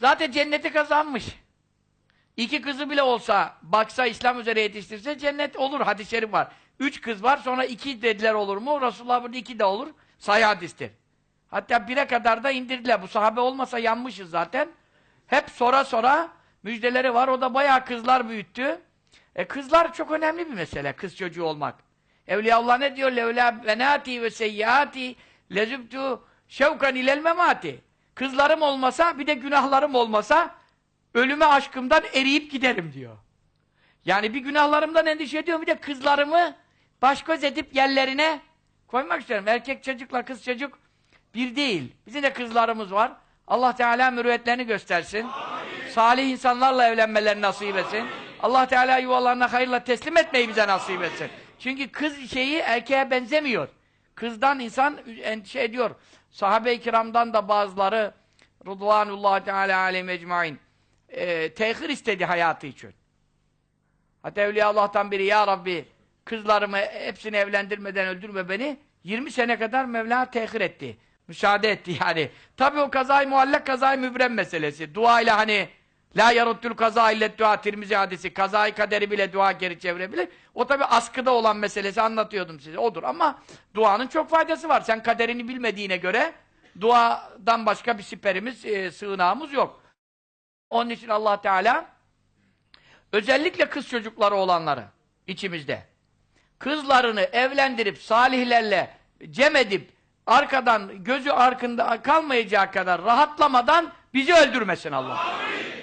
Zaten cenneti kazanmış. İki kızı bile olsa, baksa İslam üzere yetiştirse cennet olur. Hadis-i şerif var. Üç kız var, sonra iki dediler olur mu? Resulullah burada iki de olur. Sayı hadistir. Hatta bire kadar da indirdiler. Bu sahabe olmasa yanmışız zaten. Hep sora sora müjdeleri var. O da bayağı kızlar büyüttü. E kızlar çok önemli bir mesele, kız çocuğu olmak. Evliyaullah ne diyor? Levla benati ve seyyati lezübtu şevkan ilel memati. Kızlarım olmasa, bir de günahlarım olmasa ölüme aşkımdan eriyip giderim diyor. Yani bir günahlarımdan endişe ediyorum, bir de kızlarımı baş göz edip yerlerine koymak istiyorum. Erkek çocukla kız çocuk bir değil. Bizim de kızlarımız var. Allah Teala mürüvvetlerini göstersin. Salih insanlarla evlenmelerini nasip etsin. Allah Teala yuvalarına hayırla teslim etmeyi bize nasip etsin. Çünkü kız şeyi erkeğe benzemiyor. Kızdan insan endişe ediyor. Sahabe-i kiramdan da bazıları Rıdvanullah Teala aleyhi ecmain e, tehir istedi hayatı için. Hatta Evliya Allah'tan biri ya Rabbi kızlarımı hepsini evlendirmeden öldürme beni. 20 sene kadar Mevla tehir etti. Müsaade etti yani. Tabi o kazayı muallak kazayı mübrem meselesi. Dua ile hani La yaruddül kaza illet dua Tirmizi hadisi. Kazayı kaderi bile dua geri çevirebilir. O tabi askıda olan meselesi anlatıyordum size. Odur ama duanın çok faydası var. Sen kaderini bilmediğine göre duadan başka bir siperimiz, e, sığınağımız yok. Onun için Allah Teala özellikle kız çocukları olanları içimizde kızlarını evlendirip salihlerle cem edip arkadan gözü arkında kalmayacağı kadar rahatlamadan bizi öldürmesin Allah.